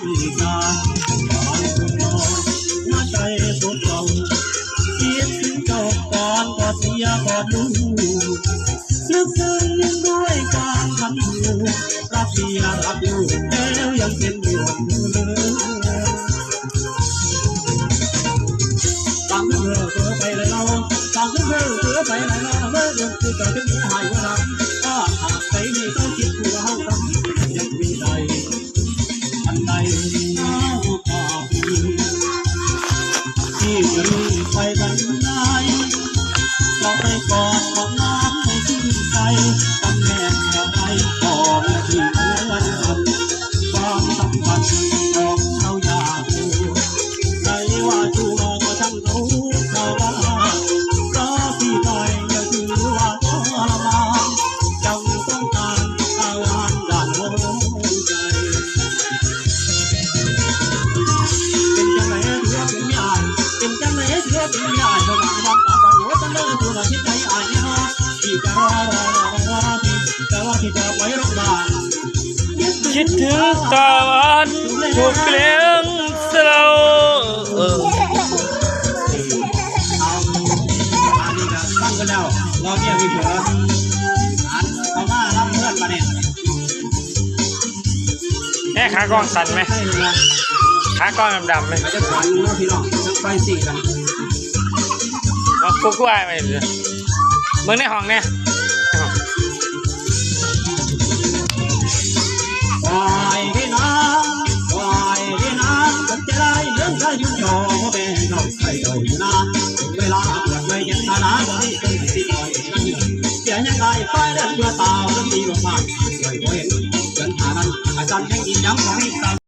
ที่การบางคนนอนหัวใจสุดเก่าคิดถึงเจ้าก่อนกอดเสียกอดดูลึกซึ้งด้วยการทำอยู่รักเสียรักอยู่แล้วยังเป็นอยู่เลยฟังเธอเธอไปเลยเราฟังเธอเธอไปเลยเราเมื่อเรื่องคือเกิดขึ้น ที่มีไปกันไดเราไปกอดของน้ำให้ชื่ใจตำแหน่งอะไรของที่เหมือนกันความสัมพันธ์ของเราอยากรู้ใจว่าชัวร์ก็ช่างรู้เขาว่าเพราะพี่หน่อยอย่าถือว่าทร คิดถึงตาวันถูกเลียงเศร้าตั้งกันแล้วรอเมียมีเผื่ออันเขามารับเพื่อนมาเนี่ยแม่ขากล้องสั่นไหมให้เลยนะขากล้องดำๆไหมจะขวัญเนพี่น้องทั้งไฟสี่กันากูกูอายไปเลยมึงในห้องเนี่ยปล่อยพี่น้องปล่อยพี่น้องผมจะได้เรื่องได้ยุ่งยอเป็นน้องใส่เลยนะถึงเวลาเกิดเลยยังนานาก็ให้เป็นสิปล่อยกันอยู่เสียยังไงไปเรื่องเพื่อตาเรื่องดีมากๆเลยเห็นเดินหานั้นอาจารย์แห่งยินย้ำของให้ตา